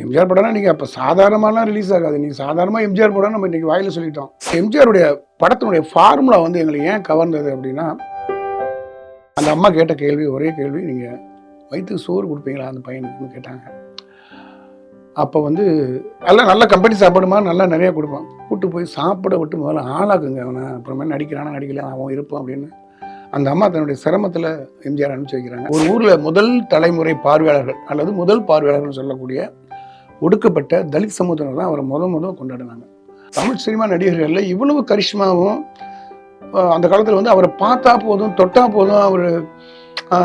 எம்ஜிஆர் படம்னா நீங்கள் அப்போ சாதாரணமாலாம் ரிலீஸ் ஆகாது. நீங்கள் சாதாரணமாக எம்ஜிஆர் படம் நம்ம இன்றைக்கி வாயில் சொல்லிட்டோம். எம்ஜிஆருடைய படத்தினுடைய ஃபார்முலா வந்து எங்களை ஏன் கவர்ந்தது அப்படின்னா அந்த அம்மா கேட்ட கேள்வி ஒரே கேள்வி நீங்கள் வயிற்றுக்கு சோறு கொடுப்பீங்களா அந்த பையனுக்குன்னு கேட்டாங்க. அப்போ வந்து எல்லாம் நல்ல கம்பெனி சாப்பாடுமா நல்லா நிறைய கொடுப்பான். கூட்டு போய் சாப்பிட விட்டு முதல்ல ஆளாக்குங்க அவனை. அப்புறமே நடிக்கிறானா நடிக்கல அவன் இருப்பான் அப்படின்னு. அந்த அம்மா தன்னுடைய சிரமத்தில் எம்ஜிஆர் அனுப்பிச்சு வைக்கிறாங்க. ஒரு ஊரில் முதல் தலைமுறை பார்வையாளர்கள் அல்லது முதல் பார்வையாளர்கள் சொல்லக்கூடிய ஒடுக்கப்பட்ட தலித் சமூகத்தினர் தான் அவரை முத முத கொண்டாடினாங்க. தமிழ் சினிமா நடிகர்களில் இவ்வளவு கரிஷ்மாவும் அந்த காலத்தில் வந்து அவரை பார்த்தா போதும் தொட்டா போதும் அவர்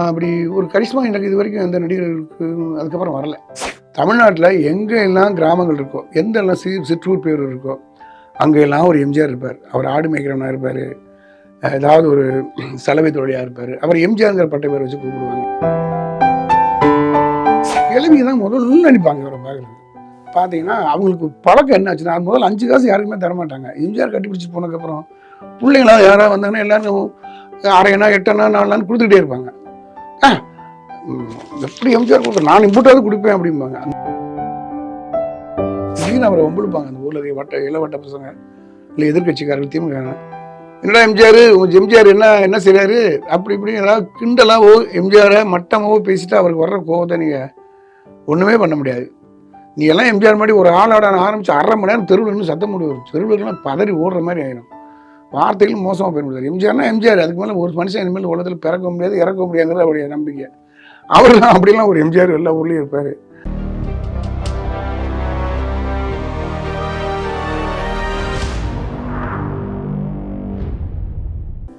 அப்படி ஒரு கரிஷ்மா எனக்கு இது வரைக்கும் எந்த நடிகர்களுக்கு அதுக்கப்புறம் வரல. தமிழ்நாட்டில் எங்கே எல்லாம் கிராமங்கள் இருக்கோ எந்த எல்லாம் சி சிற்றூர் பேர் இருக்கோ அங்கே எல்லாம் ஒரு எம்ஜிஆர் இருப்பார். அவர் ஆடு மேய்க்கிறவனாக இருப்பார். ஏதாவது ஒரு சலவை தொழிலாக இருப்பார். அவர் எம்ஜிஆர்ங்கிற பட்டை பேர் வச்சு கூப்பிடுவாங்க. கிளம்பி தான் முதல்ல நினைப்பாங்க அவரை பார்க்குறது பார்த்தீங்கன்னா அவங்களுக்கு பழக்கம் என்ன ஆச்சுன்னா முதல்ல அஞ்சு காசு யாருக்குமே தரமாட்டாங்க. எம்ஜிஆர் கட்டிப்பிடிச்சு போனதுக்கப்புறம் பிள்ளைங்களாம் யாராவது வந்தாங்கன்னா எல்லாரும் அரையனா எட்டனா நாலுனான்னு கொடுத்துக்கிட்டே இருப்பாங்க. ஆ, எப்படி எம்ஜிஆர் கொடுத்த நான் இம்புட்டாவது கொடுப்பேன் அப்படிம்பாங்க. திடீர்னு அவரை ஒம்பிடுப்பாங்க அந்த ஊரில் இருக்க வட்ட இளவட்ட பசங்க இல்லை எதிர்கட்சிக்காரர்கள் திமுக என்னடா எம்ஜிஆர் உங்கள் எம்ஜிஆர் என்ன என்ன செய்கிறாரு அப்படி இப்படி ஏதாவது கிண்டலாவோ எம்ஜிஆரை மட்டமாவோ பேசிட்டு அவருக்கு வர்ற கோவத்தை நீங்கள் ஒன்றுமே பண்ண முடியாது. நீ எல்லாம் எம்ஜிஆர் மாதிரி ஒரு ஆளோட ஆரம்பித்து அரை மணி நேரம் தெருவில் இருந்து சத்தம் முடியும் தெருவுலாம் பதறி ஓடுற மாதிரி ஆயிடும். வார்த்தைகளும் மோசமாக பயன்படுத்தார் எம்ஜிஆர்னா எம்ஜிஆர். அதுக்கு மேலே ஒரு மனுஷன் இனிமேல் உலகத்தில் பிறக்க முடியாது இறக்க முடியாதுங்கிறது அவருடைய நம்பிக்கை. அவர்லாம் அப்படிலாம் ஒரு எம்ஜிஆர் எல்லா ஊர்லேயும் இருப்பார்.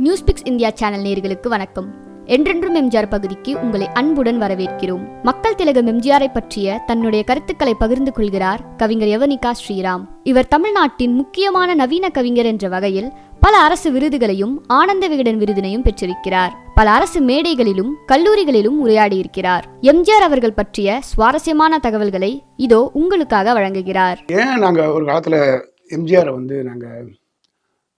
நியூஸ்பிக்ஸ் இந்தியா சேனல் நேர்களுக்கு வணக்கம். என்றென்றும் எம்ஜிஆர் பகுதிக்கு உங்களை அன்புடன் வரவேற்கிறோம். மக்கள் திலகம் எம்ஜிஆரை பற்றிய தன்னுடைய கருத்துக்களை பகிர்ந்து கொள்கிறார் கவிஞர் யவனிகா ஸ்ரீராம். இவர் தமிழ்நாட்டின் முக்கியமான நவீன கவிஞர் என்ற வகையில் பல அரசு விருதுகளையும் ஆனந்த விகடன் விருதினையும் பெற்றிருக்கிறார். பல அரசு மேடைகளிலும் கல்லூரிகளிலும் உரையாடியிருக்கிறார். எம்ஜிஆர் அவர்கள் பற்றிய சுவாரஸ்யமான தகவல்களை இதோ உங்களுக்காக வழங்குகிறார். ஏன் நாங்கள் ஒரு காலத்தில் எம்ஜிஆரை வந்து நாங்கள்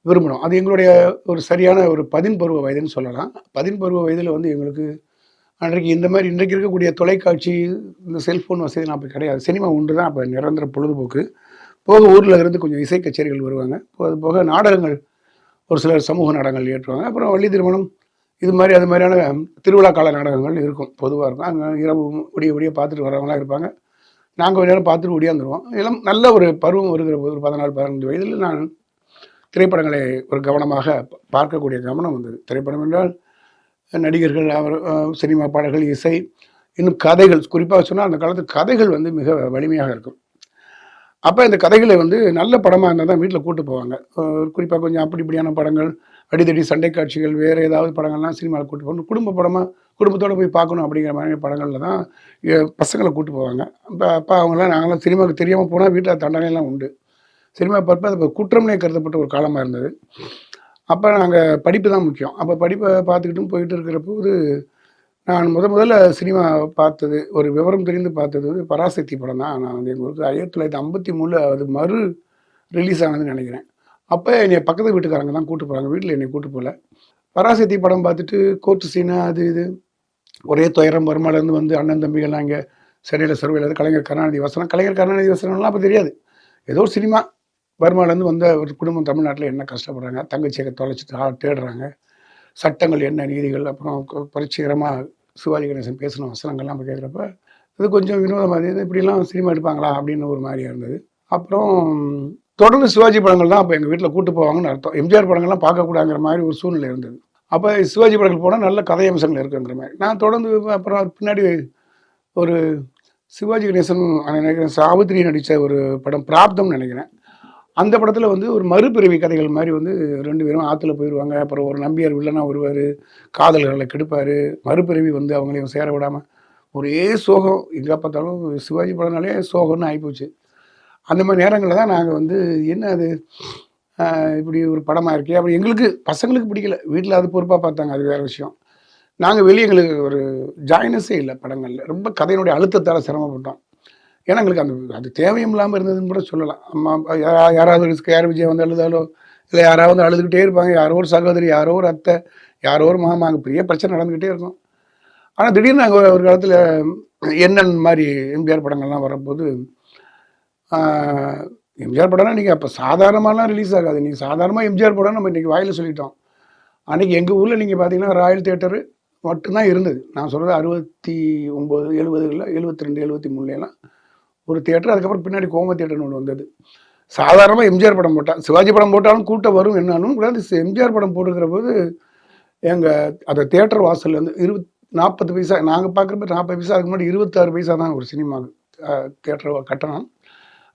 விரும்பணும். அது எங்களுடைய ஒரு சரியான ஒரு பதின்பருவ வயதுன்னு சொல்லலாம். பதின்பருவ வயதில் வந்து எங்களுக்கு அன்றைக்கு இந்த மாதிரி இன்றைக்கு இருக்கக்கூடிய தொலைக்காட்சி இந்த செல்ஃபோன் வசதிலாம் அப்போ கிடையாது. சினிமா உண்டு தான். அப்போ நிரந்தர பொழுதுபோக்கு. போக ஊரில் இருந்து கொஞ்சம் இசை கச்சேரிகள் வருவாங்க. அது போக நாடகங்கள் ஒரு சிலர் சமூக நாடகங்கள் ஏற்றுவாங்க அப்புறம் வள்ளி திருமணம். இது மாதிரி அது மாதிரியான திருவிழா கால நாடகங்கள் இருக்கும். பொதுவாக இருக்கும். அங்கே இரவு விடிய விடிய பார்த்துட்டு வரவங்களாம் இருப்பாங்க. நாங்கள் கொஞ்ச நேரம் பார்த்துட்டு ஒடியாந்துருவோம் எல்லாம் நல்ல ஒரு பருவம் வருகிற போது ஒரு பதினாலு பதினஞ்சு வயதில் நான் திரைப்படங்களை ஒரு கவனமாக பார்க்கக்கூடிய கவனம் வந்தது. திரைப்படம் என்றால் நடிகர்கள் அவர் சினிமா பாடல்கள் இசை இன்னும் கதைகள். குறிப்பாக சொன்னால் அந்த காலத்து கதைகள் வந்து மிக வலிமையாக இருக்கும். அப்போ இந்த கதைகளை வந்து நல்ல படமாக இருந்தால் தான் வீட்டில் கூட்டு போவாங்க. குறிப்பாக கொஞ்சம் அப்படி இப்படியான படங்கள் அடிதடி சண்டை காட்சிகள் வேறு ஏதாவது படங்கள்லாம் சினிமாவில் கூட்டு போகணும். குடும்ப படமாக குடும்பத்தோடு போய் பார்க்கணும் அப்படிங்கிற மாதிரி படங்களில் தான் பசங்களை கூட்டு போவாங்க. அப்போ அப்பா அவங்களாம் நாங்களாம் சினிமாவுக்கு தெரியாமல் போனால் வீட்டில் தண்டனைலாம் உண்டு. சினிமா பார்ப்பது அது குற்றம்னே கருதப்பட்ட ஒரு காலமாக இருந்தது. அப்போ நாங்கள் படிப்பு தான் முக்கியம். அப்போ படிப்பை பார்த்துக்கிட்டும் போயிட்டு இருக்கிற போது நான் முத முதல்ல சினிமா பார்த்தது ஒரு விவரம் தெரிந்து பார்த்தது வந்து பராசக்தி படம் தான். நான் வந்து எங்களுக்கு ஆயிரத்தி தொள்ளாயிரத்தி ஐம்பத்தி மூணில் அது மறு ரிலீஸ் ஆனதுன்னு நினைக்கிறேன். அப்போ என்னை பக்கத்து வீட்டுக்காரங்க தான் கூட்டு போகிறாங்க வீட்டில் என்னை கூட்டு போகல பராசக்தி படம் பார்த்துட்டு கோர்ட்டு சீனா அது இது ஒரே துயரம் வருமாலேருந்து வந்து அண்ணன் தம்பிகள்லாம் இங்கே சென்னையில் சர்வையில் கலைஞர் கருணாநிதி வசனம். கலைஞர் கருணாநிதி வசனம்லாம் அப்போ தெரியாது. ஏதோ ஒரு சினிமா. பர்மாலேருந்து வந்த ஒரு குடும்பம் தமிழ்நாட்டில் என்ன கஷ்டப்படுறாங்க தங்கச்சியை தொலைச்சிட்டு தேடுறாங்க சட்டங்கள் என்ன நீதிகள் அப்புறம் புரட்சிகரமாக சிவாஜி கணேசன் பேசின வசனங்கள்லாம் நம்ம கேட்குறப்ப இது கொஞ்சம் வினோதமாக இருந்தது. இப்படிலாம் சினிமா எடுப்பாங்களா அப்படின்னு ஒரு மாதிரியாக இருந்தது. அப்புறம் தொடர்ந்து சிவாஜி படங்கள் தான் அப்போ எங்கள் வீட்டில் கூட்டு போவாங்கன்னு அர்த்தம். எம்ஜிஆர் படங்கள்லாம் பார்க்கக்கூடாங்கிற மாதிரி ஒரு சூழ்நிலை இருந்தது. அப்போ சிவாஜி படங்கள் போனால் நல்ல கதை அம்சங்கள் இருக்குங்கிற மாதிரி. நான் தொடர்ந்து அப்புறம் பின்னாடி ஒரு சிவாஜி கணேசன் நினைக்கிறேன் சாவித்திரி நடித்த ஒரு படம் பிராப்தம்னு நினைக்கிறேன். அந்த படத்தில் வந்து ஒரு மறுபிறவி கதைகள் மாதிரி வந்து ரெண்டு பேரும் ஆற்றுல போயிடுவாங்க அப்புறம் ஒரு நம்பியார் வில்லனா வருவார். காதல்களை கெடுப்பார். மறுபிறவி வந்து அவங்களையும் சேர விடாமல் ஒரே சோகம். எங்கே பார்த்தாலும் சிவாஜி படம்னாலே சோகம்னு ஆகிப்போச்சு அந்த மாதிரி நேரங்களில் தான் நாங்கள் வந்து என்ன அது? இப்படி ஒரு படமாக இருக்கே? அப்படி எங்களுக்கு பசங்களுக்கு பிடிக்கல. வீட்டில் அது பொறுப்பாக பார்த்தாங்க. அது வேறு விஷயம். நாங்கள் வெளியே எங்களுக்கு ஒரு ஜாயினஸே இல்லை படங்களில். ரொம்ப கதையினுடைய அழுத்தத்தால் சிரமப்பட்டோம். ஏன்னா எங்களுக்கு அந்த அது தேவையும் இல்லாமல் இருந்ததுன்னு கூட சொல்லலாம். அம்மா யாராவது ஒரு கேர் விஜய் வந்து அழுதாலோ இல்லை யாராவது வந்து அழுதுகிட்டே இருப்பாங்க. யாரோ ஒரு சகோதரி யாரோ ஒரு அத்தை யாரோ ஒரு மாமா அங்கே பெரிய பிரச்சனை நடந்துக்கிட்டே இருக்கும். ஆனால் திடீர்னு நாங்கள் ஒரு காலத்தில் என்னன் மாதிரி எம்ஜிஆர் படங்கள்லாம் வரும்போது எம்ஜிஆர் படம்னா நீங்கள் அப்போ சாதாரணமாலாம் ரிலீஸ் ஆகாது. நீங்கள் சாதாரணமாக எம்ஜிஆர் படம் நம்ம இன்றைக்கி வாயில் சொல்லிட்டோம். அன்றைக்கி எங்கள் ஊரில் நீங்கள் பார்த்தீங்கன்னா ராயல் தேட்டரு மட்டும்தான் இருந்தது. நான் சொல்கிறது அறுபத்தி ஒம்பது எழுபதுகளில் எழுபத்தி ரெண்டு எழுபத்தி மூணுலாம் ஒரு தேட்டர் அதுக்கப்புறம் பின்னாடி கோம தேட்டர்னு ஒன்று வந்தது. சாதாரணமாக எம்ஜிஆர் படம் போட்டால் சிவாஜி படம் போட்டாலும் கூட்டம் வரும் என்னாலும் கூட எம்ஜிஆர் படம் போட்டுக்கிற போது எங்கள் அந்த தேட்டர் வாசல்லேருந்து இருபத் நாற்பது பைசா நாங்கள் பார்க்குறப்ப நாற்பது பைசா அதுக்கு முன்னாடி இருபத்தாறு பைசா தான் ஒரு சினிமா தேட்டர் கட்டணம்.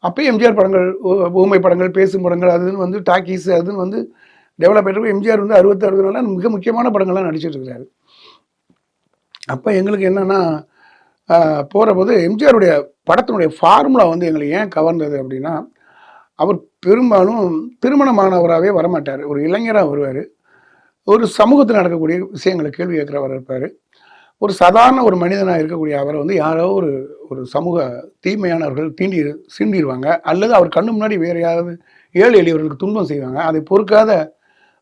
அப்போயும் எம்ஜிஆர் படங்கள் ஊமை படங்கள் பேசும் படங்கள் அதுன்னு வந்து டாக்கீஸ் அதுன்னு வந்து டெவலப் ஆகிட்டு எம்ஜிஆர் வந்து அறுபத்தாறுனால மிக முக்கியமான படங்கள்லாம் நடிச்சிட்டு இருக்கிறாரு. அப்போ எங்களுக்கு என்னென்னா போகிறபோது எம்ஜிஆருடைய படத்தினுடைய ஃபார்முலா வந்து எங்களை ஏன் கவர்ந்தது அப்படின்னா அவர் பெரும்பாலும் திருமணமானவராகவே வரமாட்டார். ஒரு இளைஞராக வருவார். ஒரு சமூகத்தில் நடக்கக்கூடிய விஷயங்களை கேள்வி கேட்குறவர் இருப்பார். ஒரு சாதாரண ஒரு மனிதனாக இருக்கக்கூடிய அவரை வந்து யாரோ ஒரு ஒரு சமூக தீமையானவர்கள் தீண்டி சீண்டிடுவாங்க. அல்லது அவர் கண்ணு முன்னாடி வேறு யாராவது ஏழை எளியவர்களுக்கு துன்பம் செய்வாங்க. அதை பொறுக்காத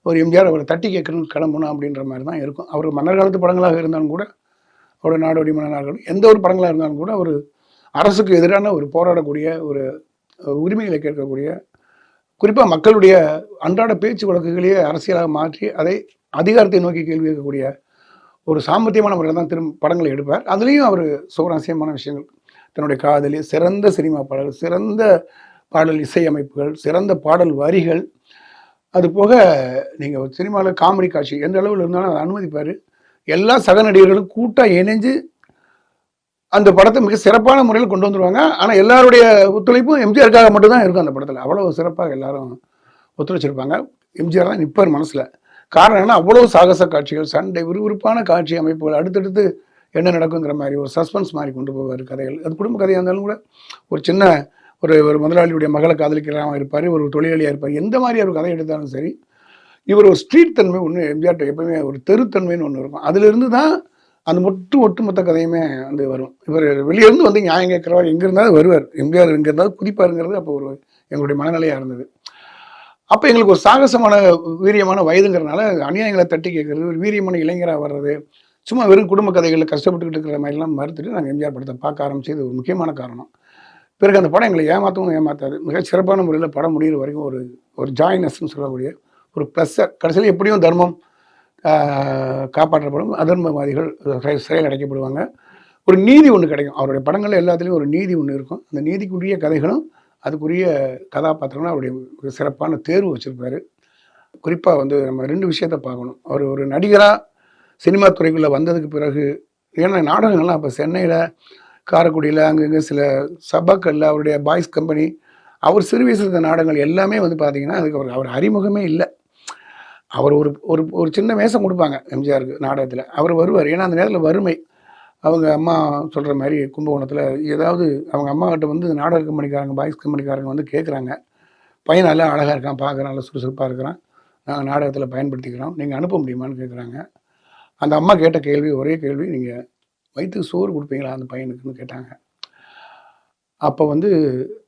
ஒரு எம்ஜிஆர் அவரை தட்டி கேட்கணும் கிளம்பணும் அப்படின்ற மாதிரி தான் இருக்கும். அவர் மன்னர் காலத்து படங்களாக இருந்தாலும் கூட அவருடைய நாடோடி மன்னனாக எந்த ஒரு படங்களாக இருந்தாலும் கூட ஒரு அரசுக்கு எதிரான ஒரு போராடக்கூடிய ஒரு உரிமைகளை கேட்கக்கூடிய குறிப்பாக மக்களுடைய அன்றாட பேச்சு வழக்குகளையே அரசியலாக மாற்றி அதை அதிகாரத்தை நோக்கி கேள்வி கேட்கக்கூடிய ஒரு சாமர்த்தியமான முறையில் தான் திரும்ப படங்களை எடுப்பார். அதுலேயும் அவர் சுவராசியமான விஷயங்கள். தன்னுடைய காதலி சிறந்த சினிமா பாடல் சிறந்த பாடல் இசையமைப்புகள் சிறந்த பாடல் வரிகள். அது போக நீங்கள் ஒரு சினிமாவில் காமெடி காட்சி எந்த அளவில் இருந்தாலும் அதை அனுமதிப்பார். எல்லா சக நடிகர்களும் கூட்டாக இணைஞ்சு அந்த படத்தை மிக சிறப்பான முறையில் கொண்டு வந்துடுவாங்க ஆனால் எல்லாருடைய ஒத்துழைப்பும் எம்ஜிஆருக்காக மட்டும்தான் இருக்கும் அந்த படத்தில். அவ்வளோ சிறப்பாக எல்லாரும் ஒத்துழைச்சிருப்பாங்க. எம்ஜிஆர் தான் நிற்பார் மனசில். காரணம் என்ன அவ்வளோ சாகச காட்சிகள் சண்டை விறுவிறுப்பான காட்சி அமைப்புகள் அடுத்தடுத்து என்ன நடக்குங்கிற மாதிரி ஒரு சஸ்பென்ஸ் மாதிரி கொண்டு போவார் கதைகள். அது குடும்ப கதையாக இருந்தாலும் கூட ஒரு சின்ன ஒரு ஒரு முதலாளியுடைய மகளை காதலிக்கிறவங்க இருப்பார் ஒரு தொழிலாளியாக இருப்பார் எந்த மாதிரி ஒரு கதை எடுத்தாலும் சரி இவர் ஒரு ஸ்ட்ரீட் தன்மை ஒன்று எம்ஜிஆர்ட்ட எப்பவுமே ஒரு தெருத்தன்மைன்னு ஒன்று இருக்கும். அதுலேருந்து தான் அந்த மொட்டு ஒட்டுமொத்த கதையுமே வந்து வரும். இவர் வெளியேருந்து வந்து நியாயம் கேட்குறவர் எங்கே இருந்தாலும் வருவார். எம்ஜிஆர் எங்கே இருந்தாலும் குதிப்பாருங்கிறது அப்போ ஒரு எங்களுடைய மனநிலையாக இருந்தது. அப்போ எங்களுக்கு ஒரு சாகசமான வீரியமான வயதுங்கிறனால அநியாயங்களை தட்டி கேட்கறது ஒரு வீரியமான இளைஞராக வர்றது சும்மா வெறும் குடும்ப கதைகளில் கஷ்டப்பட்டுக்கிட்டு இருக்கிற மாதிரிலாம் மறுத்துட்டு நாங்கள் எம்ஜிஆர் படத்தை பார்க்க ஆரம்பிச்சது ஒரு முக்கியமான காரணம். பிறகு அந்த படம் எங்களை ஏமாற்றவும் ஏமாத்தாது. மிக சிறப்பான முறையில் படம் முடிகிற வரைக்கும் ஒரு ஒரு ஜாயினஸ்ன்னு சொல்லக்கூடிய ஒரு ப்ளஸ்ஸை கடைசியில் எப்படியும் தர்மம் காப்பாற்றப்படும். அதர்மவாதிகள் சிறை- சிறையில் அடைக்கப்படுவாங்க. ஒரு நீதி ஒன்று கிடைக்கும். அவருடைய படங்கள் எல்லாத்துலேயும் ஒரு நீதி ஒன்று இருக்கும். அந்த நீதிக்குரிய கதைகளும் அதுக்குரிய கதாபாத்திரங்களும் அவருடைய சிறப்பான தேர்வு வச்சுருப்பாரு. குறிப்பாக வந்து நம்ம ரெண்டு விஷயத்த பார்க்கணும். அவர் ஒரு நடிகராக சினிமா துறைக்குள்ளே வந்ததுக்கு பிறகு ஏன்னா நாடகங்கள்லாம் அப்போ சென்னையில் காரைக்குடியில் அங்கங்கே சில சபாக்களில் அவருடைய பாய்ஸ் கம்பெனி அவர் சிறு வயசு இருந்த நாடகங்கள் எல்லாமே வந்து பார்த்திங்கன்னா அதுக்கு அவர் அவர் அறிமுகமே இல்லை. அவர் ஒரு ஒரு ஒரு சின்ன மேசம் கொடுப்பாங்க எம்ஜிஆருக்கு நாடகத்தில். அவர் வருவார். ஏன்னா அந்த நேரத்தில் வறுமை. அவங்க அம்மா சொல்கிற மாதிரி கும்பகோணத்தில் ஏதாவது அவங்க அம்மாக்கிட்ட வந்து நாடக கம்பெனிக்காரங்க பாய்ஸ் கம்பெனிக்காரங்க வந்து கேட்குறாங்க பையன் நல்லா அழகாக இருக்கான் பார்க்குறான் நல்லா சுறுசுறுப்பாக இருக்கிறான். நாங்கள் நாடகத்தில் பயன்படுத்திக்கிறோம். நீங்கள் அனுப்ப முடியுமான்னு கேட்குறாங்க அந்த அம்மா கேட்ட கேள்வி ஒரே கேள்வி நீங்கள் வயிற்றுக்கு சோறு கொடுப்பீங்களா அந்த பையனுக்குன்னு கேட்டாங்க. அப்போ வந்து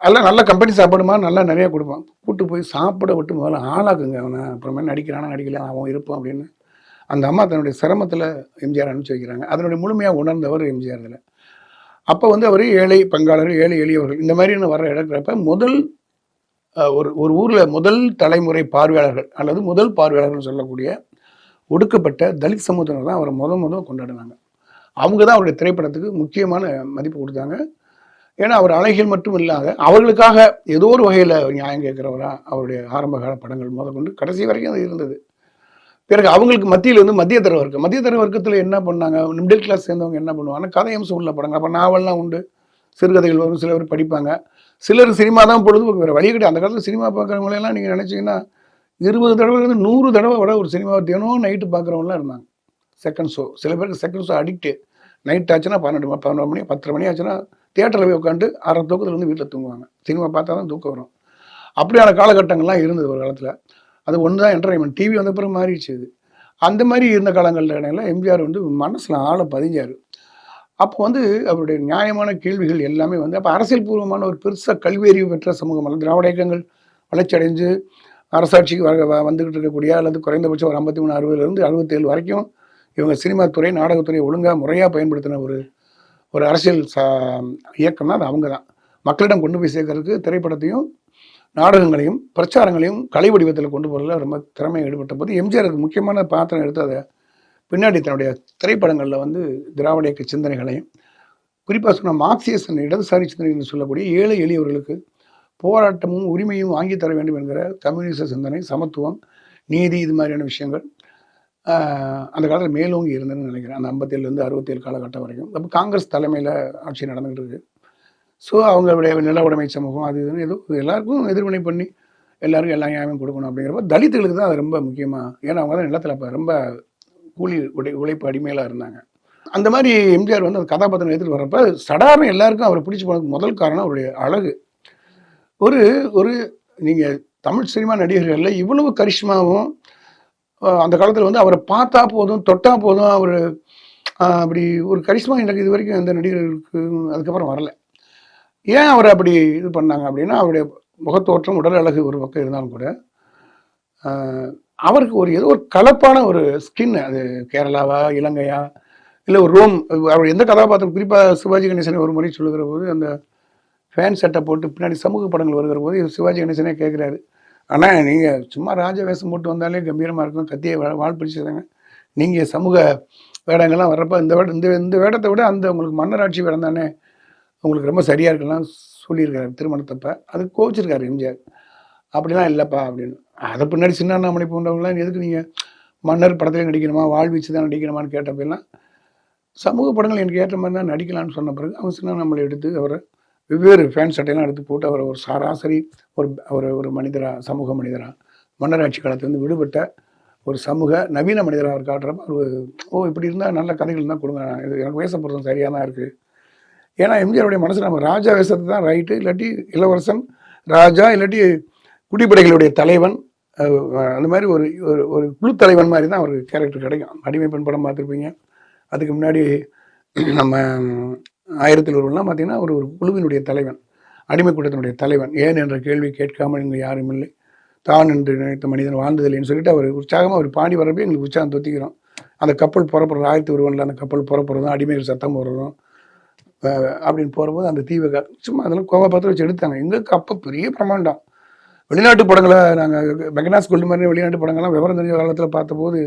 எல்லாம் நல்ல கம்பெனி சாப்பாடுமா? நல்லா நிறையா கொடுப்பான். கூட்டு போய் சாப்பிட விட்டு முதல்ல ஆளாக்குங்க அவனை. அப்புறமே நடிக்கிறானா நடிக்கல அவன் இருப்பான் அப்படின்னு. அந்த அம்மா தன்னுடைய சிரமத்தில் எம்ஜிஆர் அனுப்பிச்சு வைக்கிறாங்க. அதனுடைய முழுமையாக உணர்ந்தவர் எம்ஜிஆர் இதில். அப்போ வந்து அவர் ஏழை பங்காளர் ஏழை எளியவர்கள் இந்த மாதிரின்னு வர இடக்கிறப்ப முதல் ஒரு ஒரு ஊரில் முதல் தலைமுறை பார்வையாளர்கள் அல்லது முதல் பார்வையாளர்கள் சொல்லக்கூடிய ஒடுக்கப்பட்ட தலித் சமூகத்தினர் தான் அவரை முத முத கொண்டாடினாங்க. அவங்க தான் அவருடைய திரைப்படத்துக்கு முக்கியமான மதிப்பு கொடுத்தாங்க. ஏன்னா அவர் அழகில் மட்டும் இல்லாத அவர்களுக்காக ஏதோ ஒரு வகையில் நியாயம் கேட்குறவரா அவருடைய ஆரம்பகால படங்கள் முதற்கொண்டு கடைசி வரைக்கும் அது இருந்தது. பிறகு அவங்களுக்கு மத்தியில் வந்து மத்திய தர வர்க்கம் மத்திய தர வர்க்கத்தில் என்ன பண்ணாங்க? மிடில் கிளாஸ் சேர்ந்தவங்க என்ன பண்ணுவாங்க? கதையம் அம்சம் உள்ள படங்கள். அப்போ நாவல்லாம் உண்டு. சிறுகதைகள் வரும் சில பேர் படிப்பாங்க. சிலர் சினிமா தான் பொழுதுபோக்கு. வேறு வழி கிடையாது. அந்த காலத்தில் சினிமா பார்க்குறவங்களெல்லாம் நீங்கள் நினச்சிங்கன்னா இருபது தடவைலேருந்து நூறு தடவை விட ஒரு சினிமாவை தினம் நைட்டு பார்க்குறவங்களாம் இருந்தாங்க. செகண்ட் ஷோ சில பேருக்கு செகண்ட் ஷோ அடிக்ட்டு நைட் ஆச்சுன்னா பன்னெண்டு மணி பதினொரு மணி பத்தரை மணி ஆச்சுன்னா தியேட்டரில் போய் உட்காந்து அரை தூக்கத்தில் வந்து வீட்டில் தூங்குவாங்க. சினிமா பார்த்தா தான் தூக்கம் வரும். அப்படியான காலகட்டங்கள்லாம் இருந்தது ஒரு காலத்தில். அது ஒன்று தான் என்டர்டைன்மெண்ட் டிவி வந்த பிறகு மாறிடுச்சு இது. அந்த மாதிரி இருந்த காலங்களில் எம்ஜிஆர் வந்து மனசில் ஆழ பதிஞ்சார். அப்போ வந்து அவருடைய நியாயமான கேள்விகள் எல்லாமே வந்து அப்போ அரசியல் பூர்வமான ஒரு பெருசாக கல்வியறிவு பெற்ற சமூகம் அல்லது திராவிட இயக்கங்கள் வளர்ச்சி அடைஞ்சு அரசாட்சிக்கு வர வ- வந்துக்கிட்டு இருக்கக்கூடிய அல்லது குறைந்தபட்சம் ஒரு ஐம்பத்தி மூணு அறுபதுலேருந்து அறுபத்தேழு வரைக்கும் இவங்க சினிமா துறை நாடகத்துறை ஒழுங்காக முறையாக பயன்படுத்தின ஒரு ஒரு அரசியல் ச இயக்கம்னா அது அவங்க தான் மக்களிடம் கொண்டு போய் சேர்க்கறதுக்கு திரைப்படத்தையும் நாடகங்களையும் பிரச்சாரங்களையும் கலை வடிவத்தில் கொண்டு போகிறதுல ரொம்ப திறமை ஈடுபட்ட போது எம்ஜிஆருக்கு முக்கியமான பாத்திரம் எடுத்து அதை பின்னாடி தன்னுடைய திரைப்படங்களில் வந்து திராவிட இயக்க சிந்தனைகளையும் குறிப்பாக சொன்ன மார்க்சியசன் இடதுசாரி சிந்தனை சொல்லக்கூடிய ஏழை எளியவர்களுக்கு போராட்டமும் உரிமையும் வாங்கி தர வேண்டும் என்கிற கம்யூனிச சிந்தனை சமத்துவம் நீதி இது மாதிரியான விஷயங்கள் அந்த காலத்தில் மேலோங்கி இருந்ததுன்னு நினைக்கிறேன். அந்த ஐம்பத்தேழுலேருந்து அறுபத்தேழு காலகட்டம் வரைக்கும். அப்போ காங்கிரஸ் தலைமையில் ஆட்சி நடந்துகிட்டு ஸோ அவங்களுடைய நில உடைமை சமூகம் அது இதுன்னு ஏதோ எல்லாருக்கும் எதிர்வினை பண்ணி எல்லாருக்கும் எல்லா நியாயமும் கொடுக்கணும் அப்படிங்கிறப்ப தலித்துகளுக்கு தான் அது ரொம்ப முக்கியமாக ஏன்னா அவங்க தான் நிலத்தில் இப்போ ரொம்ப கூலி உடை உழைப்பு அடிமையிலாக இருந்தாங்க. அந்த மாதிரி எம்ஜிஆர் வந்து அந்த கதாபாத்திரம் எடுத்துகிட்டு வரப்ப சடாரண எல்லாருக்கும் அவரை பிடிச்சி போனதுக்கு முதல் காரணம் அவருடைய அழகு. ஒரு ஒரு நீங்கள் தமிழ் சினிமா நடிகர்களில் இவ்வளவு கரிஷ்மாவும் அந்த காலத்தில் வந்து அவரை பார்த்தா போதும் தொட்டா போதும் அவர் அப்படி ஒரு கரிஷ்மா எனக்கு இது வரைக்கும் எந்த நடிகர்களுக்கு அதுக்கப்புறம் வரல. ஏன் அவரை அப்படி இது பண்ணாங்க அப்படின்னா அவருடைய முகத்தோற்றம் உடல் அழகு ஒரு பக்கம் இருந்தாலும் கூட அவருக்கு ஒரு ஏதோ ஒரு கலப்பான ஒரு ஸ்கின் அது கேரளாவா இலங்கையா இல்லை ஒரு ரோம் அவர் எந்த கதாபாத்திரம் குறிப்பாக சிவாஜி கணேசனை ஒரு முறை சொல்லுகிற போது அந்த ஃபேன் சட்டை போட்டு பின்னாடி சமூக படங்கள் வருகிற போது சிவாஜி கணேசனே கேட்குறாரு ஆனால் நீங்கள் சும்மா ராஜ வேஷம் போட்டு வந்தாலே கம்பீரமாக இருக்கும். கத்தியை வா- வாழ் பிடிச்சதாங்க நீங்கள் சமூக வேடங்கள்லாம் வர்றப்ப இந்த வேடம் இந்த இந்த வேடத்தை விட அந்த உங்களுக்கு மன்னராட்சி வேடம் தானே உங்களுக்கு ரொம்ப சரியாக இருக்கலாம் சொல்லியிருக்காரு திருமணத்தப்ப. அது கோச்சிருக்காரு எம்ஜிஆர். அப்படிலாம் இல்லைப்பா அப்படின்னு. அதை பின்னாடி சின்ன அண்ணாமலை போன்றவங்களாம் எதுக்கு நீங்கள் மன்னர் படத்துல நடிக்கணுமா வாழ்வீச்சு தான் நடிக்கணுமான்னு கேட்டப்பெல்லாம் சமூக படங்கள் எனக்கு ஏற்ற மாதிரி தான் நடிக்கலாம்னு சொன்ன பிறகு அவங்க சின்ன அண்ணாமலை எடுத்து அவரை வெவ்வேறு ஃபேன் சட்டையெல்லாம் எடுத்து போட்டு அவரை ஒரு சராசரி ஒரு ஒரு ஒரு மனிதராக சமூக மனிதராக மன்னராட்சி காலத்துலேருந்து விடுபட்ட ஒரு சமூக நவீன மனிதராக அவர் காட்டுறப்ப ஒரு ஓ இப்படி இருந்தால் நல்ல கதைகள் தான் கொடுங்க இது எனக்கு வேஷம் பொருத்தம் சரியாக தான் இருக்குது ஏன்னா எம்ஜிஆருடைய மனசு நம்ம ராஜா வேஷத்தை தான் ரைட்டு இல்லாட்டி இளவரசன் ராஜா இல்லாட்டி குடிப்படைகளுடைய தலைவன் அந்த மாதிரி ஒரு ஒரு ஒரு குழு தலைவன் மாதிரி தான் அவருக்கு கேரக்டர் கிடைக்கும். அடிமை பெண் படம் பார்த்துருப்பீங்க. அதுக்கு முன்னாடி நம்ம ஆயிரத்தில் ஒருவன்லாம் பார்த்தீங்கன்னா ஒரு ஒரு குழுவினுடைய தலைவன் அடிமை கூட்டத்தினுடைய தலைவன். ஏன் என்ற கேள்வி கேட்காமல் இங்கே யாரும் இல்லை. தான் என்று நினைத்த மனிதன் வாழ்ந்ததில்லைன்னு சொல்லிட்டு அவர் உற்சாகமாக அவர் பாடி வரப்போ எங்களுக்கு உற்சாகம் தொத்திக்கிறோம். அந்த கப்பல் புறப்படுறது ஆயிரத்தி ஒருவனில் அந்த கப்பல் புறப்படுறதும் அடிமைகள் சத்தம் போடுறதும் அப்படின்னு போகும்போது அந்த தீவை சும்மா அதெல்லாம் கோவா பத்திரம் வச்சு எடுத்தாங்க. எங்களுக்கு அப்போ பெரிய பிரமாண்டம். வெளிநாட்டு படங்களை நாங்கள் மெகனாஸ் கொல்டு மாதிரி வெளிநாட்டு படங்கள்லாம் விவரம் தெரிஞ்ச காலத்தில் பார்த்தபோது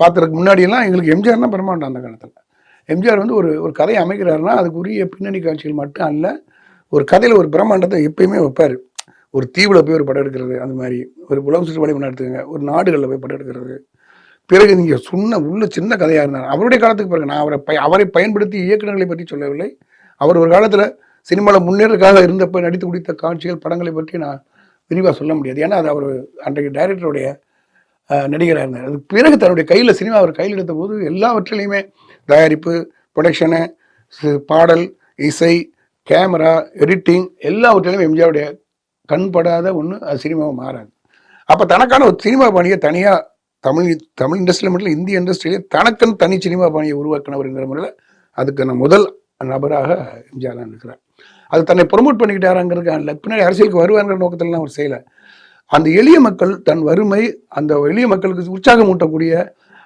பார்த்ததுக்கு முன்னாடியெல்லாம் எங்களுக்கு எம்ஜிஆர் தான் பிரமாண்டம் அந்த காலத்தில். எம்ஜிஆர் வந்து ஒரு ஒரு கதையை அமைக்கிறாருன்னா அதுக்குரிய பின்னணி காட்சிகள் மட்டும் அல்ல ஒரு கதையில் ஒரு பிரம்மாண்டத்தை எப்பயுமே வைப்பார். ஒரு தீவில் போய் ஒரு படம் எடுக்கிறது அந்த மாதிரி. ஒரு உலகம் சுற்றுப்பாடி ஒன்று எடுத்துக்கங்க ஒரு நாடுகளில் போய் படம் எடுக்கிறது. பிறகு நீங்கள் சொன்ன உள்ள சின்ன கதையாக இருந்தார். அவருடைய காலத்துக்கு பிறகு நான் அவரை பய அவரை பயன்படுத்தி இயக்குநர்களை பற்றி சொல்லவில்லை. அவர் ஒரு காலத்தில் சினிமாவில் முன்னேறதுக்காக இருந்தப்ப நடித்து குடித்த காட்சிகள் படங்களை பற்றி நான் விரிவாக சொல்ல முடியாது. ஏன்னா அது அவர் அன்றைக்கு டைரக்டருடைய நடிகராக இருந்தார். அதுக்கு பிறகு தன்னுடைய கையில் சினிமா அவர் கையில் எடுத்த போது எல்லாவற்றிலையுமே தயாரிப்பு ப்ரொடக்ஷனு பாடல் இசை கேமரா எடிட்டிங் எல்லாவற்றிலும் எம்ஜிஆருடைய கண்படாத ஒன்று அது சினிமாவை மாறாது. அப்போ தனக்கான ஒரு சினிமா பாணியை தனியாக தமிழ் தமிழ் இண்டஸ்ட்ரியில் மட்டும் இந்திய இண்டஸ்ட்ரியிலே தனக்குன்னு தனி சினிமா பாணியை உருவாக்கினவருங்கிற முறையில் அதுக்கான முதல் நபராக எம்ஜிஆர் தான் இருக்கிறார் அது தன்னை ப்ரொமோட் பண்ணிக்கிட்டாராங்கிறதுக்கு இல்லை பின்னாடி அரசியலுக்கு வருவாங்கிற நோக்கத்திலலாம் அவர் செய்யலை. அந்த எளிய மக்கள் தன் வறுமை அந்த எளிய மக்களுக்கு உற்சாகம் ஊட்டக்கூடிய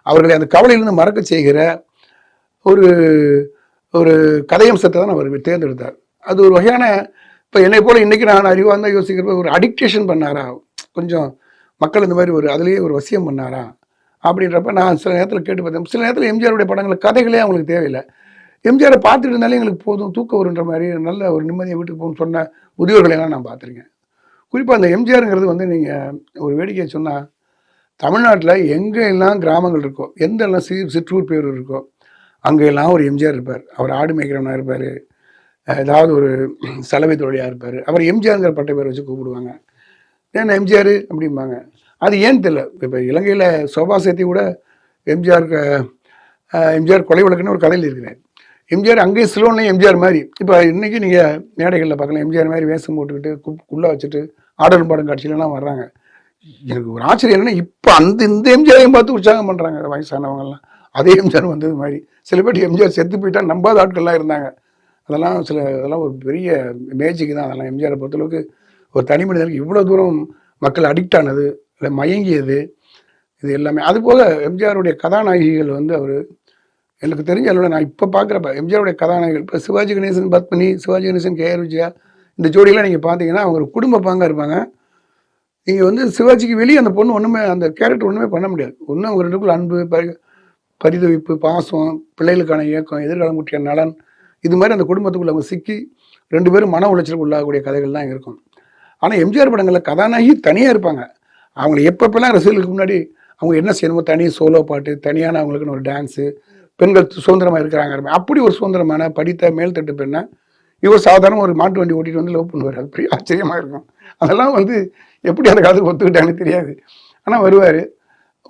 அவர்களை அந்த கவலையிலிருந்து மறக்க செய்கிற ஒரு ஒரு கதையம்சத்தை தான் அவர் தேர்ந்தெடுத்தார். அது ஒரு வகையான இப்போ என்னை போல் இன்றைக்கி நான் அறிவாக தான் யோசிக்கிறப்ப ஒரு அடிக்டேஷன் பண்ணாரா? கொஞ்சம் மக்கள் இந்த மாதிரி ஒரு அதுலேயே ஒரு வசியம் பண்ணாரா? அப்படின்றப்ப நான் சில நேரத்தில் கேட்டு பார்த்தேன். சில நேரத்தில் எம்ஜிஆருடைய படங்கள் கதைகளே அவங்களுக்கு தேவையில்லை. எம்ஜிஆரை பார்த்துட்டு இருந்தாலே எங்களுக்கு போதும் தூக்கம் வருன்ற மாதிரி நல்ல ஒரு நிம்மதியை வீட்டுக்கு போகணும்னு சொன்ன முதியோர்களெல்லாம் நான் பார்த்துருக்கேன். குறிப்பாக அந்த எம்ஜிஆருங்கிறது வந்து நீங்கள் ஒரு வேடிக்கையை சொன்னால் தமிழ்நாட்டில் எங்கே எல்லாம் கிராமங்கள் இருக்கோ எந்த எல்லாம் சி சிற்றூர் பேர் இருக்கோ அங்கெல்லாம் ஒரு எம்ஜிஆர் இருப்பார். அவர் ஆடு மேய்க்கிறவனாக இருப்பார். ஏதாவது ஒரு சலவை தொழிலாக இருப்பார். அவர் எம்ஜிஆருங்கிற பட்டை பேர் வச்சு கூப்பிடுவாங்க. ஏன்னா எம்ஜிஆர் அப்படிம்பாங்க. அது ஏன்னு தெரியல. இப்போ இலங்கையில் சோபா சேர்த்தி கூட எம்ஜிஆர் எம்ஜிஆர் கொலை வழக்குன்னு ஒரு கதையில் இருக்கிறார். எம்ஜிஆர் அங்கேயும் சிலோன்லையும் எம்ஜிஆர் மாதிரி. இப்போ இன்றைக்கி நீங்கள் மேடைகளில் பார்க்கலாம். எம்ஜிஆர் மாதிரி வேஷம் போட்டுக்கிட்டு கு- குள்ளா வச்சுட்டு ஆடலும் பாடும் காட்சியிலலாம் வர்றாங்க. எனக்கு ஒரு ஆச்சரியம் என்னென்னா இப்போ அந்த இந்த எம்ஜிஆரையும் பார்த்து உற்சாகம் பண்ணுறாங்க வயசானவங்கலாம் அதே எம்ஜிஆர் வந்தது மாதிரி. சில பேர் எம்ஜிஆர் செத்து போயிட்டா நம்பாத ஆட்கள்லாம் இருந்தாங்க. அதெல்லாம் சில அதெல்லாம் ஒரு பெரிய மேஜிக் தான். அதெல்லாம் எம்ஜிஆரை பொறுத்தளவுக்கு ஒரு தனி மனிதனுக்கு இவ்வளோ தூரம் மக்கள் அடிக்ட் ஆனது இல்லை மயங்கியது இது எல்லாமே. அதுபோக எம்ஜிஆருடைய கதாநாயகிகள் வந்து அவர் எனக்கு தெரிஞ்ச அளவில் நான் இப்போ பார்க்குறப்ப எம்ஜிஆருடைய கதாநாயகிகள் இப்போ சிவாஜி கணேசன் பத்மினி சிவாஜி கணேசன் கேஆர் விஜயா இந்த ஜோடியெல்லாம் நீங்கள் பார்த்தீங்கன்னா அவங்க ஒரு குடும்ப பாங்காக இருப்பாங்க. நீங்கள் வந்து சிவாஜிக்கு வெளியே அந்த பொண்ணு ஒன்றுமே அந்த கேரக்டர் ஒன்றுமே பண்ண முடியாது. ஒன்றும் அவங்க ரெண்டுக்குள்ள அன்பு பரிதவிப்பு பாசம் பிள்ளைகளுக்கான இயக்கம் எதிர்காலம் குட்டிய நலன் இது மாதிரி அந்த குடும்பத்துக்குள்ள அவங்க சிக்கி ரெண்டு பேரும் மன உளைச்சலுக்கு உள்ளாகக்கூடிய கதைகள் தான் இருக்கும். ஆனால் எம்ஜிஆர் படங்களில் கதாநாயகி தனியாக இருப்பாங்க. அவங்கள எப்பப்பெல்லாம் ரசிகர்களுக்கு முன்னாடி அவங்க என்ன செய்யணுமோ தனி சோலோ பாட்டு தனியான அவங்களுக்குன்னு ஒரு டான்ஸு பெண்கள் சுதந்திரமாக இருக்கிறாங்க. அப்படி ஒரு சுதந்திரமான படித்த மேல்தட்டு பெண்ணை இவர் சாதாரண ஒரு மாட்டு வண்டி ஓட்டிட்டு வந்து லவ் பண்ணுவார். அது பெரிய ஆச்சரியமாக இருக்கும். அதெல்லாம் வந்து எப்படி அந்த காலத்துக்கு ஒத்துக்கிட்டாங்கன்னு தெரியாது. ஆனால் வருவார்.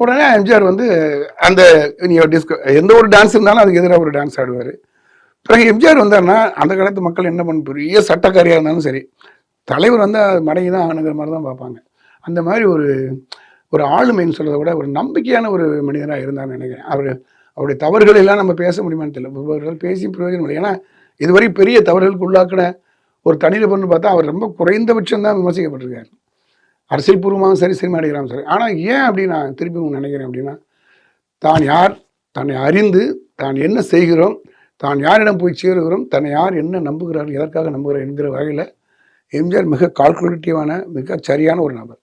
உடனே எம்ஜிஆர் வந்து அந்த நீ டிஸ்கோ எந்த ஒரு டான்ஸ் இருந்தாலும் அதுக்கு எதிராக ஒரு டான்ஸ் ஆடுவார். பிறகு எம்ஜிஆர் வந்தாருன்னா அந்த காலத்து மக்கள் என்ன பண்ண பெரிய சட்டக்காரியாக இருந்தாலும் சரி தலைவர் வந்து அது மடங்கி தான் ஆணுங்கிற மாதிரி தான் பார்ப்பாங்க. அந்த மாதிரி ஒரு ஒரு ஆளுமைன்னு சொல்கிறத விட ஒரு நம்பிக்கையான ஒரு மனிதராக இருந்தான்னு நினைக்கிறேன். அவர் அவருடைய தவறுகள் எல்லாம் நம்ம பேச முடியுமான்னு தெரியல. பேசி பிரயோஜனம் இல்லை. ஏன்னா இதுவரை பெரிய தவறுகளுக்கு உள்ளாக்கின ஒரு தனிநபர்னு பார்த்தா அவர் ரொம்ப குறைந்தபட்சம் தான் விமர்சிக்கப்பட்டிருக்காரு. அரசியல் பூர்வமாகவும் சரி சினிமா நடிகராகவும் சரி. ஆனால் ஏன் அப்படி நான் திருப்பி நினைக்கிறேன் அப்படின்னா தான் யார் தன்னை அறிந்து தான் என்ன செய்கிறோம் தான் யாரிடம் போய் சேருகிறோம் தன்னை யார் என்ன நம்புகிறார் எதற்காக நம்புகிறார் என்கிற வகையில் எம்ஜிஆர் மிக கால்குலேட்டிவான மிக சரியான ஒரு நபர்.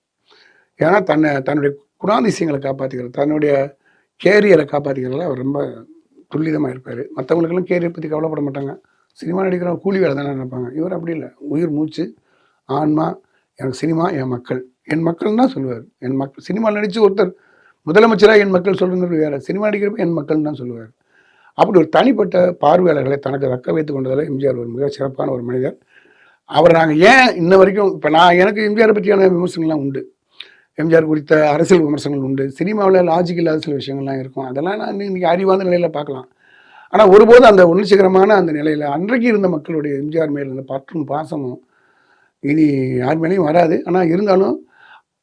ஏன்னா தன்னை தன்னுடைய குணாதிசயங்களை காப்பாற்றிக்கிறார் தன்னுடைய கேரியரை காப்பாற்றிக்கிறதுல அவர் ரொம்ப துல்லிதமாக இருப்பார். மற்றவங்களுக்கெல்லாம் கேரியர் பற்றி கவலைப்பட மாட்டாங்க. சினிமா நடிக்கிறவங்க கூலி வேலை தானே நினைப்பாங்க. இவர் அப்படி இல்லை. உயிர் மூச்சு ஆன்மா எனக்கு சினிமா என் மக்கள். என் மக்கள் தான் சொல்லுவார். என் மக்கள் சினிமா நடித்து ஒருத்தர் முதலமைச்சராக என் மக்கள் சொல்கிறது வேற. சினிமா நடிக்கிறப்ப என் மக்கள் தான் சொல்லுவார். அப்படி ஒரு தனிப்பட்ட பார்வையாளர்களை தனக்கு தக்க வைத்துக் கொண்டதில் எம்ஜிஆர் ஒரு மிக சிறப்பான ஒரு மனிதர். அவர் நாங்கள் ஏன் இன்ன வரைக்கும் இப்போ நான் எனக்கு எம்ஜிஆரை பற்றியான விமர்சனங்கள்லாம் உண்டு. எம்ஜிஆர் குறித்த அரசியல் விமர்சனங்கள் உண்டு. சினிமாவில் லாஜிக் இல்லாத சில விஷயங்கள்லாம் இருக்கும். அதெல்லாம் நான் இன்னைக்கு அறிவான நிலையில் பார்க்கலாம். ஆனால் ஒருபோதும் அந்த உணர்ச்சிகரமான அந்த நிலையில் அன்றைக்கு இருந்த மக்களுடைய எம்ஜிஆர் மேல் இருந்த பற்றும் பாசமும் இனி யார் மேலேயும் வராது. ஆனால் இருந்தாலும்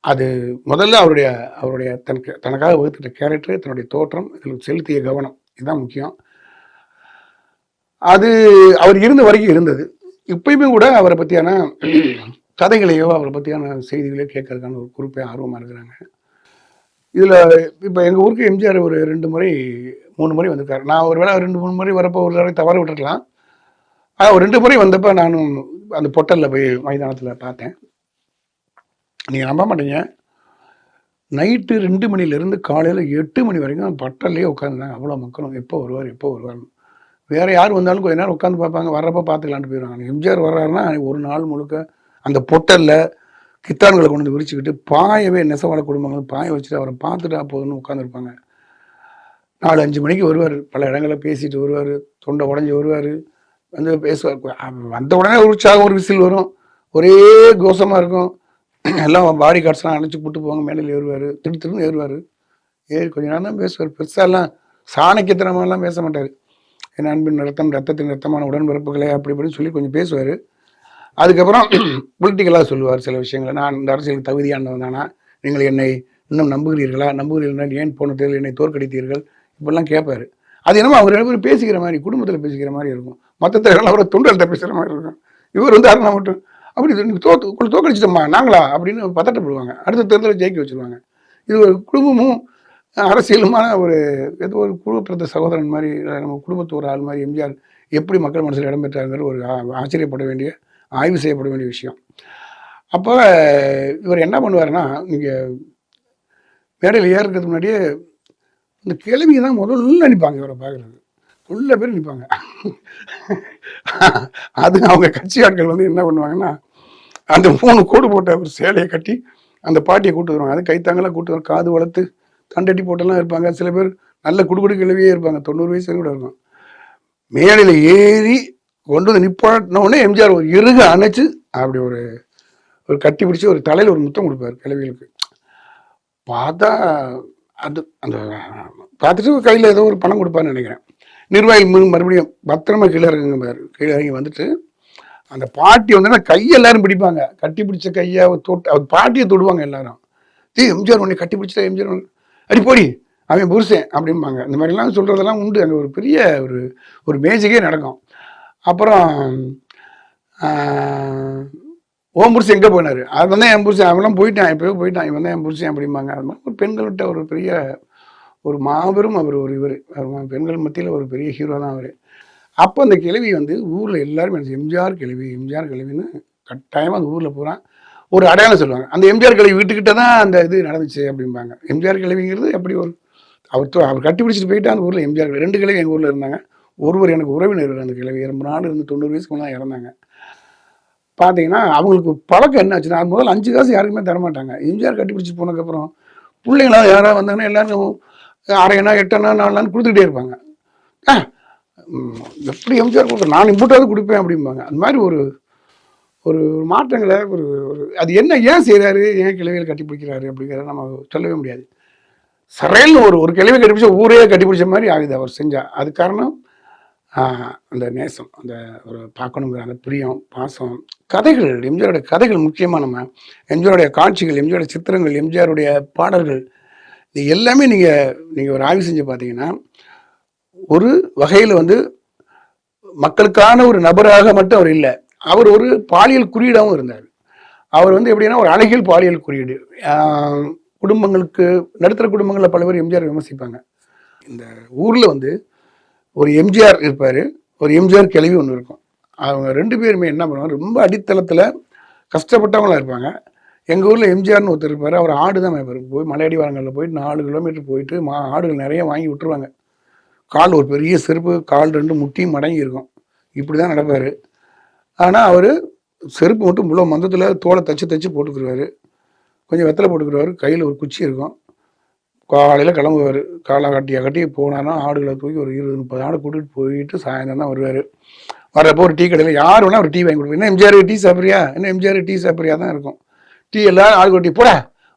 அது முதல்ல அவருடைய அவருடைய தனக்கு தனக்காக வகுத்துட்ட கேரக்டர் தன்னுடைய தோற்றம் இதில் செலுத்திய கவனம் இதுதான் முக்கியம். அது அவர் இருந்த வரைக்கும் இருந்தது. இப்பயுமே கூட அவரை பற்றியான கதைகளையோ அவரை பற்றியான செய்திகளையோ கேட்கறதுக்கான ஒரு குறிப்பே ஆர்வமாக இருக்கிறாங்க. இதில் இப்போ எங்கள் ஊருக்கு எம்ஜிஆர் ஒரு ரெண்டு முறை மூணு முறை வந்திருக்காரு. நான் ஒரு வேளை ரெண்டு மூணு முறை வரப்போ ஒரு தடவை தவற விட்டுருக்கலாம் ஆனால் ஒரு ரெண்டு முறை வந்தப்போ நானும் அந்த பொட்டலில் போய் மைதானத்தில் பார்த்தேன். நீங்கள் நம்ப மாட்டீங்க நைட்டு ரெண்டு மணிலேருந்து காலையில் எட்டு மணி வரைக்கும் பட்டல்லையே உட்காந்துருந்தாங்க அவ்வளோ மக்களும். எப்போ வருவார் எப்போ வருவார் வேறு யார் வந்தாலும் கொஞ்ச நேரம் உட்காந்து பார்ப்பாங்க. வர்றப்போ பார்த்துக்கலான்ட்டு போயிடுவாங்க. எம்ஜிஆர் வர்றாருன்னா ஒரு நாள் முழுக்க அந்த பொட்டலில் கித்தான்களை கொண்டு வந்து விரிச்சுக்கிட்டு பாயவே நெசவாள குடும்பங்கள் பாய வச்சுட்டு அவரை பார்த்துட்டா போதும்னு உட்காந்துருப்பாங்க நாலு அஞ்சு மணிக்கு வருவார். பல இடங்களில் பேசிட்டு வருவார். தொண்டை உடஞ்சி வருவார். வந்து பேசுவார். வந்த உடனே ஒரு உற்சாகம் ஒரு விசில் வரும். ஒரே கோஷமாக இருக்கும். எல்லாம் பாடி கார்ட்ஸ்லாம் அணைச்சி கூட்டு போவாங்க. மேலே ஏறுவார். திரு திருன்னு ஏறுவார். ஏறி கொஞ்ச நேரம் தான் பேசுவார். பெருசாலாம் சாணக்கியத்தனமாலாம் பேச மாட்டார். என் அன்பின் ரத்தம் ரத்தத்தின் ரத்தமான உடன்பிறப்புகளே அப்படி இப்படின்னு சொல்லி கொஞ்சம் பேசுவார். அதுக்கப்புறம் பொலிட்டிக்கலாக சொல்லுவார் சில விஷயங்களை. நான் இந்த அரசியலுக்கு தகுதியானவன் தானா? நீங்கள் என்னை இன்னும் நம்புகிறீர்களா? நம்புகிறீர்கள் ஏன் போன என்னை தோற்கடித்தீர்கள்? இப்படிலாம் கேட்பார். அது என்னமோ அவர் ரெண்டு பேரும் பேசிக்கிற மாதிரி குடும்பத்தில் பேசிக்கிற மாதிரி இருக்கும். மற்ற தேர்தலில் அவரை தொண்டர்கிட்ட பேசுகிற மாதிரி இருக்கும். இவர் வந்து அருணா மட்டும் அப்படி தோத்து உங்களை தோற்கடிச்சிட்டோமா நாங்களா? அப்படின்னு பதட்டப்படுவாங்க. அடுத்த தேர்தலில் ஜெயிக்க வச்சுருவாங்க. இது ஒரு குடும்பமும் அரசியலுமான ஒரு ஏதோ ஒரு குடும்பத்த சகோதரன் மாதிரி நம்ம குடும்பத்து ஒரு ஆள் மாதிரி எம்ஜிஆர் எப்படி மக்கள் மனசில் இடம்பெற்றாருங்கிற ஒரு ஆச்சரியப்பட வேண்டிய ஆய்வு செய்யப்பட வேண்டிய விஷயம். அப்போ இவர் என்ன பண்ணுவார்னா நீங்கள் மேடையில் ஏறுறதுக்கு முன்னாடியே இந்த கேள்விங்க தான் முதல்ல நிற்பாங்க இவரை பார்க்குறது. உள்ள பேர் நிற்பாங்க அது அவங்க கட்சி ஆட்கள் வந்து என்ன பண்ணுவாங்கன்னா அந்த மூணு கோடு போட்ட ஒரு சேலையை கட்டி அந்த பாட்டியை கூட்டு வருவாங்க. அது கைத்தாங்கலாம் கூட்டு வரும். காது வளர்த்து தண்டட்டி போட்டெல்லாம் இருப்பாங்க. சில பேர் நல்ல குடுகுடு கிழவியே இருப்பாங்க. தொண்ணூறு வயசு கூட இருக்கும். மேடையில் ஏறி கொண்டு வந்து நிப்பாட்டினோடனே எம்ஜிஆர் ஒரு இறுக அணைச்சு அப்படி ஒரு ஒரு கட்டி பிடிச்சி ஒரு தலையில் ஒரு முத்தம் கொடுப்பார் கிழவிகளுக்கு. பார்த்தா அது அந்த பார்த்துட்டு கையில் ஏதோ ஒரு பணம் கொடுப்பான்னு நினைக்கிறேன். நிர்வாகி மறுபடியும் பத்திரமா கீழே இறங்குங்க பாரு. கீழே இறங்கி வந்துட்டு அந்த பாட்டி வந்து கையை எல்லாரும் பிடிப்பாங்க. கட்டி பிடிச்ச கையை அவர் தொட்டு அவர் பாட்டியை தொடுவாங்க எல்லாரும். தீ எம்ஜிஆர் உன்னை கட்டி பிடிச்சா எம்ஜிஆர் அடி போடி அவன் புருஷன் அப்படிம்பாங்க. இந்த மாதிரிலாம் சொல்கிறதெல்லாம் உண்டு. அங்கே ஒரு பெரிய ஒரு ஒரு மேஜிக்கே நடக்கும். அப்புறம் ஓம் புருஷன் எங்கே போனார்? அது வந்து என் புருஷன். அவன்லாம் போயிட்டான். எப்பயோ போயிட்டான். இவன் தான் என் புருஷன் அப்படிம்பாங்க. அது மாதிரி ஒரு பெண்கள்கிட்ட ஒரு பெரிய ஒரு மாபெரும் அவர் ஒரு இவர். பெண்கள் மத்தியில் ஒரு பெரிய ஹீரோ தான் அவர். அப்போ அந்த கிழவி வந்து ஊரில் எல்லாரும் நினைச்சு எம்ஜிஆர் கிழவி எம்ஜிஆர் கிழவின்னு கட்டாயமாக அந்த ஊரில் பூரா ஒரு அடையாளம் சொல்லுவாங்க. அந்த எம்ஜிஆர் கிழவி வீட்டுக்கிட்ட தான் அந்த இது நடந்துச்சு அப்படிம்பாங்க. எம்ஜிஆர் கிழவிங்கிறது எப்படி ஒரு அவர் அவர் கட்டிபிடிச்சிட்டு போயிட்டு அந்த ஊரில் எம்ஜிஆர் கிழவி ரெண்டு கிழவி எங்கள் ஊரில் இருந்தாங்க. ஒருவர் எனக்கு உறவினர் அந்த கிழவி. ரொம்ப நாள் இருந்து தொண்ணூறு வயசுக்கு முன்னாடி இறந்தாங்க. பார்த்தீங்கன்னா அவங்களுக்கு பழக்கம் என்ன ஆச்சுன்னா அது முதல்ல அஞ்சு காசு யாருக்குமே தரமாட்டாங்க. எம்ஜிஆர் கட்டிபிடிச்சி போனதுக்கப்புறம் பிள்ளைங்களாம் யாராவது வந்தாங்கன்னா எல்லாரும் அரையனா எட்டனா நாலுனான்னு கொடுத்துக்கிட்டே இருப்பாங்க. ஆ, எப்படி எம்ஜிஆர் கொடுக்குற நான் இம்புட்டாவது கொடுப்பேன் அப்படிம்பாங்க. அந்த மாதிரி ஒரு ஒரு மாற்றங்களை ஒரு ஒரு அது என்ன ஏன் செய்கிறாரு ஏன் கிழவியில் கட்டி பிடிக்கிறாரு அப்படிங்கிறத நம்ம சொல்லவே முடியாது. சரையல்னு ஒரு ஒரு கிழவி கட்டி பிடிச்ச ஊரே கட்டி பிடிச்ச மாதிரி ஆகுது அவர் செஞ்சா. அது காரணம் அந்த நேசம் அந்த ஒரு பார்க்கணுங்கிற அந்த பிரியம் பாசம் கதைகள் எம்ஜிஆருடைய கதைகள் முக்கியமாக நம்ம எம்ஜிஆருடைய காட்சிகள் எம்ஜிஆருடைய சித்திரங்கள் எம்ஜிஆருடைய பாடல்கள் இது எல்லாமே நீங்கள் நீங்கள் ஒரு ஆய்வு செஞ்சு பார்த்தீங்கன்னா ஒரு வகையில் வந்து மக்களுக்கான ஒரு நபராக மட்டும் அவர் இல்லை. அவர் ஒரு பாலியல் குறியீடாகவும் இருந்தார். அவர் வந்து எப்படின்னா ஒரு அழகியல் பாலியல் குறியீடு. குடும்பங்களுக்கு நடுத்தர குடும்பங்களில் பல பேர் எம்ஜிஆர் விமர்சிப்பாங்க. இந்த ஊரில் வந்து ஒரு எம்ஜிஆர் இருப்பார். ஒரு எம்ஜிஆர் கிளவி ஒன்று இருக்கும். அவங்க ரெண்டு பேருமே என்ன பண்ணுவாங்க ரொம்ப அடித்தளத்தில் கஷ்டப்பட்டவங்களாக இருப்பாங்க. எங்கள் ஊரில் எம்ஜிஆர்னு ஒருத்தர் இருப்பார். அவர் ஆடு தான் மேய்ப்பார். போய் மலையடி வாரங்களில் போயிட்டு நாலு கிலோமீட்டர் போயிட்டு மா ஆடுகள் நிறைய வாங்கி விட்டுருவாங்க. கால் ஒரு பெரிய செருப்பு கால் ரெண்டு முட்டியும் மடங்கி இருக்கும். இப்படி தான் நடப்பார். ஆனால் அவர் செருப்பு மட்டும் இவ்வளோ மந்தத்தில் தோலை தச்சு தச்சு போட்டுக்கிடுவார் கொஞ்சம் வெத்தலை போட்டுக்கிடுவார் கையில் ஒரு குச்சி இருக்கும். காலையில் கிளம்புவார். காலை கட்டியா கட்டி போனான்னா ஆடுகளை தூக்கி ஒரு இருபது முப்பது ஆடு கூட்டிகிட்டு போயிட்டு சாயந்தரம் தான் வருவார். வர்றப்போ ஒரு டீ கடையில் யார் வேணால் ஒரு டீ வாங்கி கொடுப்போம் என்ன எம்ஜிஆர் டீ சாப்பிட்றியா? என்ன எம்ஜிஆர் டீ சாப்பிட்றியா தான் இருக்கும். டீ எல்லாரும் ஆடு கொட்டி போடா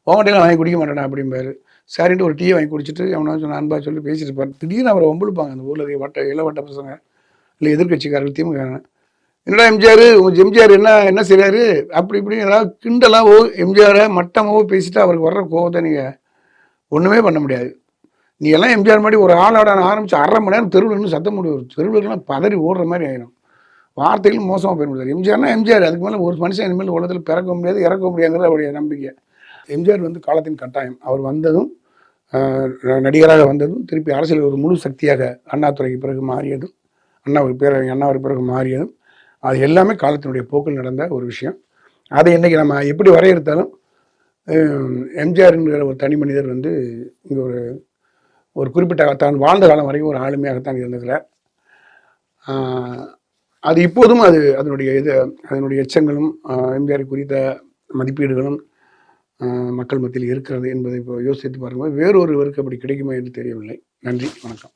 உங்கள்கிட்ட வாங்கி குடிக்க மாட்டேடா அப்படிம்பாரு. சரின்ட்டு ஒரு டீயை வாங்கி குடிச்சிட்டு அவனா சொன்ன அன்பா சொல்லி பேசிட்டு இருப்பார். திடீர்னு அவரை வம்பிழுப்பாங்க. அந்த ஊரில் இருக்க வட்ட இளவட்ட பசங்க இல்லை எதிர்கட்சிக்காரர்கள் திமுக என்னடா எம்ஜிஆர்? உங்க எம்ஜிஆர் என்ன என்ன செய்றாரு? அப்படி இப்படி ஏதாவது கிண்டலாவோ எம்ஜிஆரை மட்டமாவோ பேசிட்டு அவருக்கு வர்ற கோவத்தை நீங்கள் ஒன்றுமே பண்ண முடியாது. நீ எல்லாம் எம்ஜிஆர் மாதிரி ஒரு ஆளோட ஆரம்பிச்சு அரை மணி நேரம் தெருவில் நின்று சத்தம் முடியும் தெருவுலாம் பதறி ஓடுற மாதிரி ஆயிடும் வார்த்தைகளும் மோசமாக பயன்படுத்தார் எம்ஜிஆர்னா எம்ஜிஆர். அதுக்கு மேலே ஒரு மனுஷன் இனிமேல் உலகத்தில் பிறக்க முடியாது இறக்க முடியாதுங்கிறது அவருடைய நம்பிக்கை. எம்ஜிஆர் வந்து காலத்தின் கட்டாயம். அவர் வந்ததும் நடிகராக வந்ததும் திருப்பி அரசியல் ஒரு முழு சக்தியாக அண்ணாதுறைக்கு பிறகு மாறியதும் அண்ணாவுக்கு பிறகு அண்ணாவுக்கு பிறகு மாறியதும் அது எல்லாமே காலத்தினுடைய போக்கில் நடந்த ஒரு விஷயம். அதை இன்றைக்கி நம்ம எப்படி வரையறுத்தாலும் எம்ஜிஆருங்கிற எம்ஜிஆர்ங்கிற ஒரு தனி மனிதர் வந்து இங்கே ஒரு ஒரு குறிப்பிட்ட தான் வாழ்ந்த காலம் வரைக்கும் ஒரு ஆளுமையாகத்தான் இருந்துக்கிறார் அது இப்போதும் அது அதனுடைய இது அதனுடைய எச்சங்களும் எம்ஜிஆர் குறித்த மதிப்பீடுகளும் மக்கள் மத்தியில் இருக்கிறது என்பதை இப்போ யோசித்து பாருங்கள் வேறொருவருக்கு அப்படி கிடைக்குமா என்று தெரியவில்லை. நன்றி வணக்கம்.